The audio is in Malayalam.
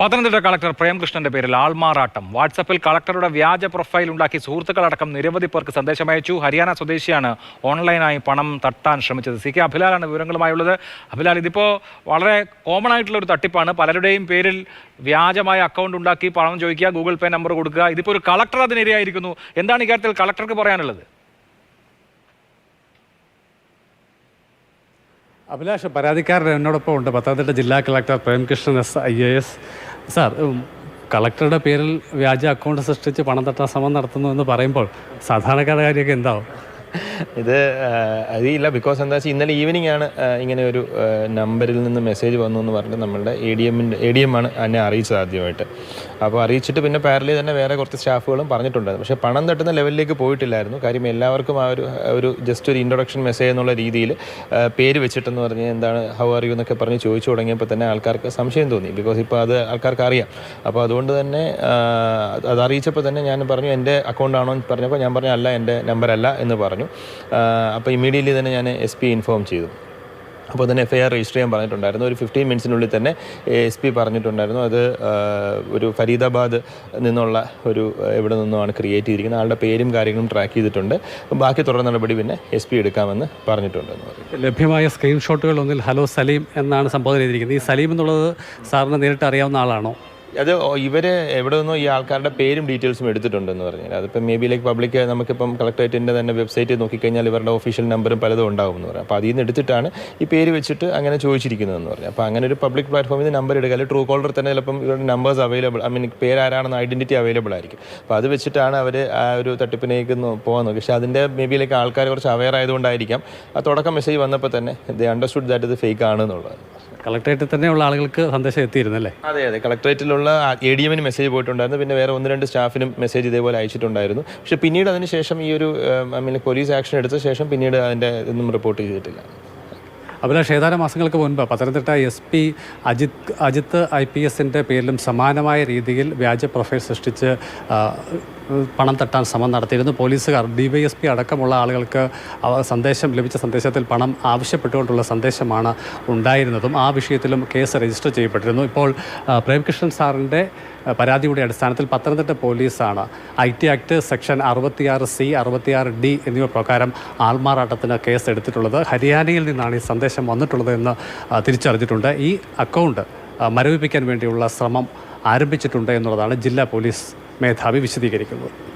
പത്തനംതിട്ട കളക്ടർ പ്രേംകൃഷ്ണന്റെ പേരിൽ ആൾമാറാട്ടം. വാട്സപ്പിൽ കളക്ടറുടെ വ്യാജ പ്രൊഫൈൽ ഉണ്ടാക്കി സുഹൃത്തുക്കളടക്കം നിരവധി പേർക്ക് സന്ദേശം അയച്ചു. ഹരിയാന സ്വദേശിയാണ് ഓൺലൈനായി പണം തട്ടാൻ ശ്രമിച്ചത്. സി കെ അഭിലാലാണ് വിവരങ്ങളുമായുള്ളത്. അഭിലാൽ ഇതിപ്പോൾ വളരെ കോമൺ ആയിട്ടുള്ള ഒരു തട്ടിപ്പാണ്. പലരുടെയും പേരിൽ വ്യാജമായ അക്കൗണ്ട് ഉണ്ടാക്കി പണം ചോദിക്കുക ഗൂഗിൾ പേ നമ്പർ കൊടുക്കുക. ഇതിപ്പോൾ ഒരു കളക്ടർ അതിനിരയായിരിക്കുന്നു. എന്താണ് ഇക്കാര്യത്തിൽ കളക്ടർക്ക് പറയാനുള്ളത്? അഭിലാഷ് പരാതിക്കാരൻ എന്നോടൊപ്പം ഉണ്ട്. പത്തനംതിട്ട ജില്ലാ collector Premkrishnan S I A S. Sir കളക്ടറുടെ പേരിൽ വ്യാജ അക്കൗണ്ട് സൃഷ്ടിച്ച് പണം തട്ടാ ശ്രമം നടത്തുന്നു എന്ന് പറയുമ്പോൾ സാധാരണക്കാരുടെ കാര്യമൊക്കെ എന്താവും? ഇത് അതില്ല ബിക്കോസ് എന്താ വെച്ചാൽ ഇന്നലെ ഈവനിങ് ആണ് ഇങ്ങനെ ഒരു നമ്പറിൽ നിന്ന് മെസ്സേജ് വന്നു എന്ന് പറഞ്ഞിട്ട് നമ്മളുടെ എ ഡി എമ്മിന്റെ എ ഡി എം ആണ് എന്നെ അറിയിച്ചത് ആദ്യമായിട്ട്. അപ്പോൾ അറിയിച്ചിട്ട് പിന്നെ പാരലി തന്നെ വേറെ കുറച്ച് സ്റ്റാഫുകളും പറഞ്ഞിട്ടുണ്ടായിരുന്നു പക്ഷേ പണം തട്ടുന്ന ലെവലിലേക്ക് പോയിട്ടില്ലായിരുന്നു. കാര്യം എല്ലാവർക്കും ആ ഒരു ഒരു ജസ്റ്റ് ഒരു ഇൻട്രൊഡക്ഷൻ മെസ്സേജ് എന്നുള്ള രീതിയിൽ പേര് വെച്ചിട്ടെന്ന് പറഞ്ഞ് എന്താണ് ഹൗ ആർ യു എന്നൊക്കെ പറഞ്ഞ് ചോദിച്ചു തുടങ്ങിയപ്പോൾ തന്നെ ആൾക്കാർക്ക് സംശയം തോന്നി. ബിക്കോസ് ഇപ്പോൾ അത് ആൾക്കാർക്ക് അറിയാം അപ്പോൾ അതുകൊണ്ട് തന്നെ അത് അറിയിച്ചപ്പോൾ തന്നെ ഞാൻ പറഞ്ഞു എന്റെ അക്കൗണ്ടാണോ എന്ന് പറഞ്ഞപ്പോൾ ഞാൻ പറഞ്ഞു അല്ല എന്റെ നമ്പർ അല്ല എന്ന് പറഞ്ഞു. അപ്പോൾ ഇമ്മീഡിയറ്റ്ലി തന്നെ ഞാൻ എസ് പി ഇൻഫോം ചെയ്തു. അപ്പോൾ തന്നെ എഫ് ഐ ആർ രജിസ്റ്റർ ചെയ്യാൻ പറഞ്ഞിട്ടുണ്ടായിരുന്നു. ഒരു ഫിഫ്റ്റീൻ മിനിറ്റ്സിനുള്ളിൽ തന്നെ എസ് പി പറഞ്ഞിട്ടുണ്ടായിരുന്നു. അത് ഒരു ഫരീദാബാദ് നിന്നുള്ള ഒരു എവിടെ നിന്നുമാണ് ക്രിയേറ്റ് ചെയ്തിരിക്കുന്നത്. ആളുടെ പേരും കാര്യങ്ങളും ട്രാക്ക് ചെയ്തിട്ടുണ്ട്. ബാക്കി തുടർ നടപടി പിന്നെ എസ് പി എടുക്കാമെന്ന് പറഞ്ഞിട്ടുണ്ടെന്ന് ലഭ്യമായ സ്ക്രീൻഷോട്ടുകൾ ഒന്നിൽ ഹലോ സലീം എന്നാണ് സംബോധന ചെയ്തിരിക്കുന്നത് ഈ സലീം എന്നുള്ളത് സാറിന് നേരിട്ട് അറിയാവുന്ന ആളാണോ? അത് ഇവർ എവിടെ നിന്നോ ഈ ആൾക്കാരുടെ പേരും ഡീറ്റെയിൽസും എടുത്തിട്ടുണ്ടെന്ന് പറഞ്ഞാൽ അതിപ്പോൾ മേ ബി ലൈക്ക് പബ്ലിക് നമുക്കിപ്പം കളക്ടറേറ്റിന്റെ തന്നെ വെബ്സൈറ്റിൽ നോക്കിക്കഴിഞ്ഞാൽ ഇവരുടെ ഒഫീഷ്യൽ നമ്പറും പലതും ഉണ്ടാവും എന്ന് പറയാം. അപ്പോൾ അതിൽ നിന്ന് എടുത്തിട്ടാണ് ഈ പേര് വെച്ചിട്ട് അങ്ങനെ ചോദിച്ചിരിക്കുന്നതെന്ന് പറഞ്ഞു അപ്പോൾ അങ്ങനെ ഒരു പബ്ലിക് പ്ലാറ്റ്ഫോമിൽ നിന്ന് നമ്പർ എടുക്കുക അല്ലെങ്കിൽ ട്രൂ കോളർ തന്നെ ചിലപ്പം ഇവരുടെ നമ്പേഴ്സ് അവൈലബിൾ ഐ മീൻ പേരാരാണെന്ന് ഐഡന്റിറ്റി അവൈലബിൾ ആയിരിക്കും. അപ്പോൾ അത് വെച്ചിട്ടാണ് അവർ ആ ഒരു തട്ടിപ്പിലേക്ക് പോകാൻ നോക്കി. പക്ഷേ അതിന്റെ മേ ബി ലൈക്ക് ആൾക്കാർ കുറച്ച് അവെയർ ആയതുകൊണ്ടായിരിക്കാം. ആ തുടക്കം മെസ്സേജ് വന്നപ്പോൾ തന്നെ ദേ അണ്ടർസ്റ്റുഡ് ദാറ്റ് ഇത് ഫേക്ക് ആണ് എന്നുള്ളത് കളക്ടറേറ്റിൽ തന്നെയുള്ള ആളുകൾക്ക് സന്ദേശം എത്തിയിരുന്നല്ലേ? അതെ അതെ. കളക്ടറേറ്റിലുള്ള എ ഡി എമ്മിന് മെസ്സേജ് പോയിട്ടുണ്ടായിരുന്നു. പിന്നെ വേറെ ഒന്ന് രണ്ട് സ്റ്റാഫിനും മെസ്സേജ് ഇതേപോലെ അയച്ചിട്ടുണ്ടായിരുന്നു. പക്ഷെ പിന്നീട് അതിന് ശേഷം ഈ ഒരു ഐ മീൻ പോലീസ് ആക്ഷൻ എടുത്ത ശേഷം പിന്നീട് അതിന്റെ ഇതൊന്നും റിപ്പോർട്ട് ചെയ്തിട്ടില്ല. അഭിലാഷ് ഏതാനും മാസങ്ങൾക്ക് മുൻപ് Pathanamthitta S P Ajith Ajith I P എസിന്റെ പേരിലും സമാനമായ രീതിയിൽ വ്യാജ പ്രൊഫൈൽ സൃഷ്ടിച്ച് പണം തട്ടാൻ ശ്രമം നടത്തിയിരുന്നു. പോലീസുകാർ ഡിവൈഎസ്പി അടക്കമുള്ള ആളുകൾക്ക് സന്ദേശം ലഭിച്ച സന്ദേശത്തിൽ പണം ആവശ്യപ്പെട്ടുകൊണ്ടുള്ള സന്ദേശമാണ് ഉണ്ടായിരുന്നതും. ആ വിഷയത്തിലും കേസ് രജിസ്റ്റർ ചെയ്യപ്പെട്ടിരുന്നു. ഇപ്പോൾ പ്രേംകൃഷ്ണൻ സാറിന്റെ പരാതിയുടെ അടിസ്ഥാനത്തിൽ പത്തനംതിട്ട പോലീസാണ് ഐ ടി ആക്ട് സെക്ഷൻ അറുപത്തിയാറ് സി അറുപത്തിയാറ് ഡി എന്നിവ പ്രകാരം ആൾമാറാട്ടത്തിന് കേസ് എടുത്തിട്ടുള്ളത് ഹരിയാനയിൽ നിന്നാണ് ഈ സന്ദേശം വന്നിട്ടുള്ളത് എന്ന് തിരിച്ചറിഞ്ഞിട്ടുണ്ട്. ഈ അക്കൗണ്ട് മരവിപ്പിക്കാൻ വേണ്ടിയുള്ള ശ്രമം ആരംഭിച്ചിട്ടുണ്ട് എന്നുള്ളതാണ് ജില്ലാ പോലീസ് മേധാവി വിശദീകരിക്കുന്നത്